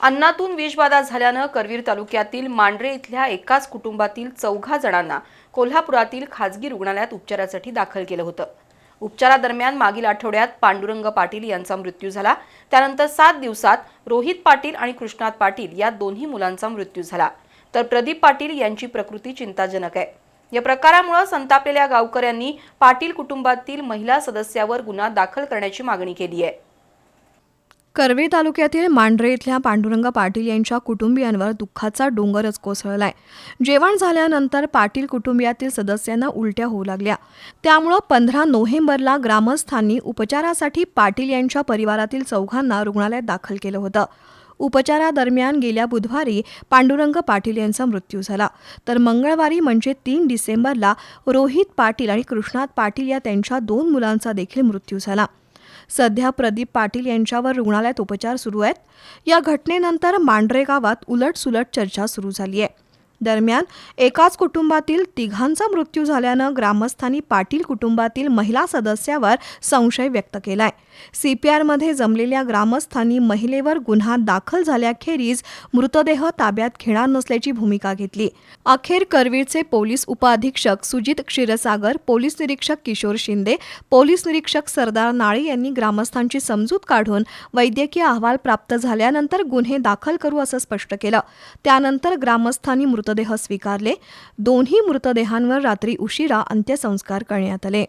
अन्नातून विषबाधा झाल्यानं करवीर तालुक्यातील मांढरे इथल्या एकाच कुटुंबातील चौघा जणांना कोल्हापुरातील खाजगी रुग्णालयात उपचारासाठी दाखल केलं होतं. उपचारादरम्यान मागील आठवड्यात पांडुरंग पाटील यांचा मृत्यू झाला. त्यानंतर सात दिवसात रोहित पाटील आणि कृष्णात पाटील या दोन्ही मुलांचा मृत्यू झाला. तर प्रदीप पाटील यांची प्रकृती चिंताजनक आहे. या प्रकारामुळे संतापलेल्या गावकऱ्यांनी पाटील कुटुंबातील महिला सदस्यावर गुन्हा दाखल करण्याची मागणी केली आहे. करवीर तालुक्यातील मांढरे इथल्या पांडुरंग पाटील यांच्या कुटुंबियांवर दुःखाचा डोंगरच कोसळलाय. जेवण झाल्यानंतर पाटील कुटुंबियातील सदस्यांना उलट्या होऊ लागल्या. त्यामुळं पंधरा नोव्हेंबरला ग्रामस्थांनी उपचारासाठी पाटील यांच्या परिवारातील चौघांना रुग्णालयात दाखल केलं होतं. उपचारादरम्यान गेल्या बुधवारी पांडुरंग पाटील यांचा मृत्यू झाला. तर मंगळवारी म्हणजे तीन डिसेंबरला रोहित पाटील आणि कृष्णात पाटील या त्यांच्या दोन मुलांचा देखील मृत्यू झाला. सध्या प्रदीप पाटील यांच्यावर रुग्णालयात उपचार सुरू आहेत. या घटनेनंतर मांढरे गावात उलटसुलट चर्चा सुरू झाली आहे. दरम्यान एकाच कुटुंबातील तिघांचा मृत्यू झाल्यानं ग्रामस्थांनी पाटील कुटुंबातील महिला सदस्यावर संशय व्यक्त केलाय. सीपीआरमध्ये जमलेल्या ग्रामस्थांनी महिलेवर गुन्हा दाखल झाल्याखेरीज मृतदेह ताब्यात घेणार नसल्याची भूमिका घेतली. अखेर करवीरचे पोलीस उपअधीक्षक सुजित क्षीरसागर पोलीस निरीक्षक किशोर शिंदे पोलीस निरीक्षक सरदार नाळे यांनी ग्रामस्थांची समजूत काढून वैद्यकीय अहवाल प्राप्त झाल्यानंतर गुन्हे दाखल करू असं स्पष्ट केलं. त्यानंतर ग्रामस्थांनी मृतदेह स्वीकारले. दोन्ही मृतदेहांवर रात्री उशिरा अंत्यसंस्कार करण्यात आले.